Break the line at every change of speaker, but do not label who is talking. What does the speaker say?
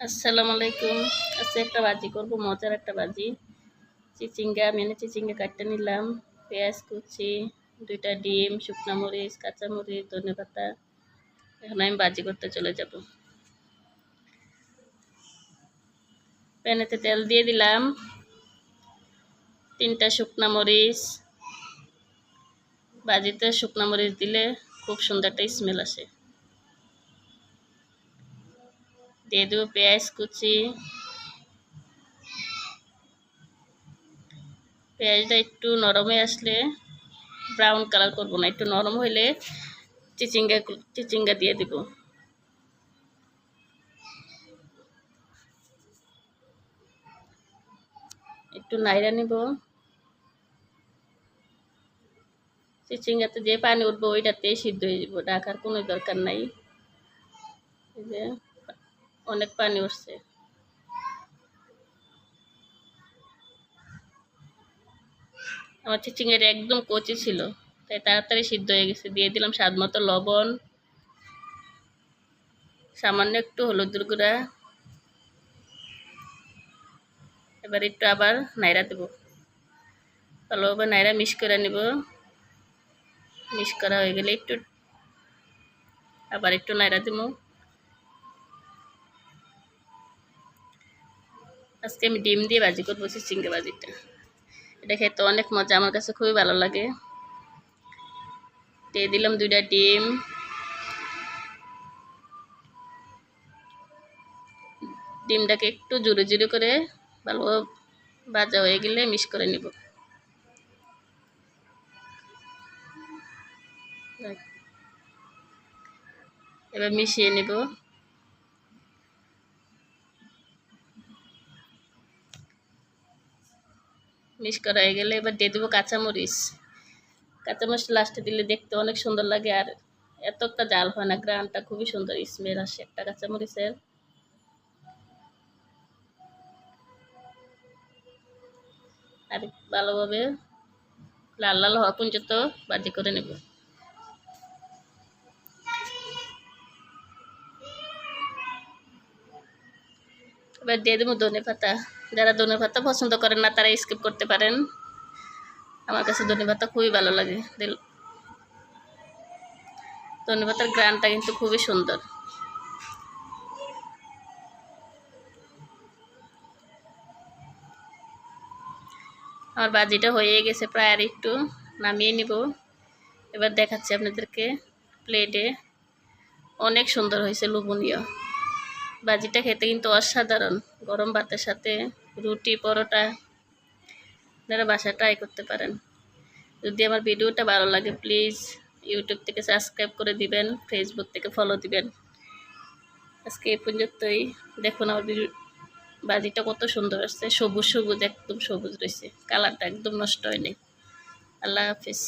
আসসালামু আলাইকুম। আজকে একটা বাজি করব, মজার একটা বাজি। চিচিঙ্গা আমি এনে চিচিঙ্গা কাটতে নিলাম। পেঁয়াজ কুচি, দুইটা ডিম, শুকনো মরিচ কাঁচামরিচ ধনে পাতা। এখন আমি বাজি করতে চলে যাব। প্যানেতে তেল দিয়ে দিলাম। তিনটা শুকনো মরিচ। বাজিতে শুকনো মরিচ দিলে খুব সুন্দর একটা স্মেল আসে। দিয়ে দেবো পেঁয়াজ কুচি পেঁয়াজটা একটু নরম হয়ে আসলে ব্রাউন কালার করব না। একটু নরম হইলে চিচিঙ্গা চিচিঙ্গা দিয়ে দিব। একটু নাইরা নিব। চিচিঙ্গাতে যে পানি উঠবো ওইটাতেই সিদ্ধ হয়ে যাব। ডাকার কোনো দরকার নাই। এই যে। অনেক পানি উঠছে। আমার চিচিঙ্গাটা একদম কচি ছিল, তাই তাড়াতাড়ি সিদ্ধ হয়ে গেছে। দিয়ে দিলাম স্বাদ মতো লবণ, সামান্য একটু হলুদের গুঁড়া। এবার একটু আবার নাইরা দেবো। ভালোভাবে নাইরা মিক্স করে নেব। মিক্স করা হয়ে গেলে একটু আবার একটু নাইরা দেবো। আজকে আমি ডিম দিয়ে ভাজি করব চিচিঙ্গা ভাজিটা। এটা খেতে অনেক মজা, আমার কাছে খুবই ভালো লাগে। দিয়ে দিলাম দুইটা ডিম। ডিমটাকে একটু জুড়ে জুড়ে করে ভালো ভাজা হয়ে গেলে মিক্স করে নিব। এবার মিশিয়ে নেব। মিক্স করা হয়ে গেলে এবার দিয়ে দেবো কাঁচামরিচ। কাঁচামরিচ লাস্টে দিলে দেখতে অনেক সুন্দর লাগে আর এত একটা জাল হয় না, গ্রানটা খুবই সুন্দর স্মেল আসে একটা কাঁচামরিচের। আর ভালোভাবে লাল লাল হওয়া পর্যন্ত বাজি করে নেব। এবার দিয়ে দেবো ধনে পাতা। যারা ধনে পাতা পছন্দ করেন না তারা স্কিপ করতে পারেন। আমার কাছে ধনে পাতা খুবই ভালো লাগে। ধনে পাতার গ্রানটা কিন্তু খুবই সুন্দর। আমার বাজিটা হয়ে গেছে প্রায় আর একটু। নামিয়ে নিব। এবার দেখাচ্ছি আপনাদেরকে প্লেটে অনেক সুন্দর হয়েছে লুবনীয়। বাজিটা খেতে কিন্তু অসাধারণ। গরম ভাতের সাথে রুটি, পরোটা, আপনারা বাসা ট্রাই করতে পারেন। যদি আমার ভিডিওটা ভালো লাগে প্লিজ ইউটিউব থেকে সাবস্ক্রাইব করে দিবেন ফেসবুক থেকে ফলো দিবেন। আজকে এই পর্যন্তই। দেখুন আমার বাজিটা কত সুন্দর আসছে। সবুজ সবুজ, একদম সবুজ রয়েছে। কালারটা একদম নষ্ট হয়নি। আল্লাহ হাফিজ।